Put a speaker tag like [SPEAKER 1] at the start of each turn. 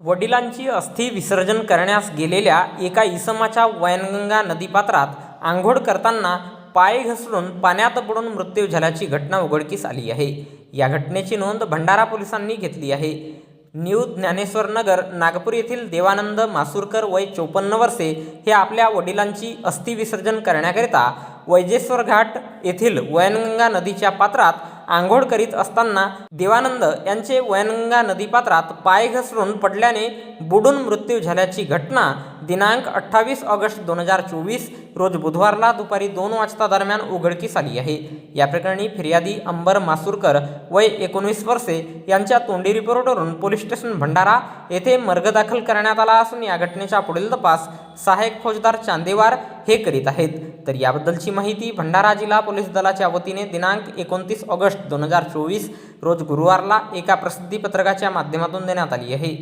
[SPEAKER 1] वडिलांची अस्थि विसर्जन करण्यास गेलेल्या एका इसमाच्या वैनगंगा नदीपात्रात आंघोळ करताना पाय घसरून पाण्यात बुडून मृत्यू झाल्याची घटना उघडकीस आली आहे. या घटनेची नोंद भंडारा पोलिसांनी घेतली आहे. न्यू ज्ञानेश्वर नगर नागपूर येथील देवानंद मासूरकर वय चोपन्न वर्षे हे आपल्या वडिलांची अस्थि विसर्जन करण्याकरिता वैजेश्वर घाट येथील वैनगंगा नदीच्या पात्रात आंघोळ करीत असताना देवानंद यांचे वैनगंगा नदीपात्रात पाय घसरून पडल्याने बुडून मृत्यू झाल्याची घटना दिनांक अठ्ठावीस ऑगस्ट दोन हजार चोवीस रोज बुधवारला दुपारी दोन वाजता दरम्यान उघडकीस आली आहे. या प्रकरणी फिर्यादी अंबर मासूरकर वय एकोणवीस वर्षे यांच्या तोंडी रिपोर्टवरून पोलीस स्टेशन भंडारा येथे मर्ग दाखल करण्यात आला असून या घटनेचा पुढील तपास सहाय्यक फौजदार चांदेवार हे करीत आहेत. तर याबद्दलची माहिती भंडारा जिल्हा पोलीस दलाच्या वतीने दिनांक एकोणतीस ऑगस्ट दोन हजार चोवीस रोज गुरुवारला एका प्रसिद्धी पत्रकाच्या माध्यमातून देण्यात आली आहे.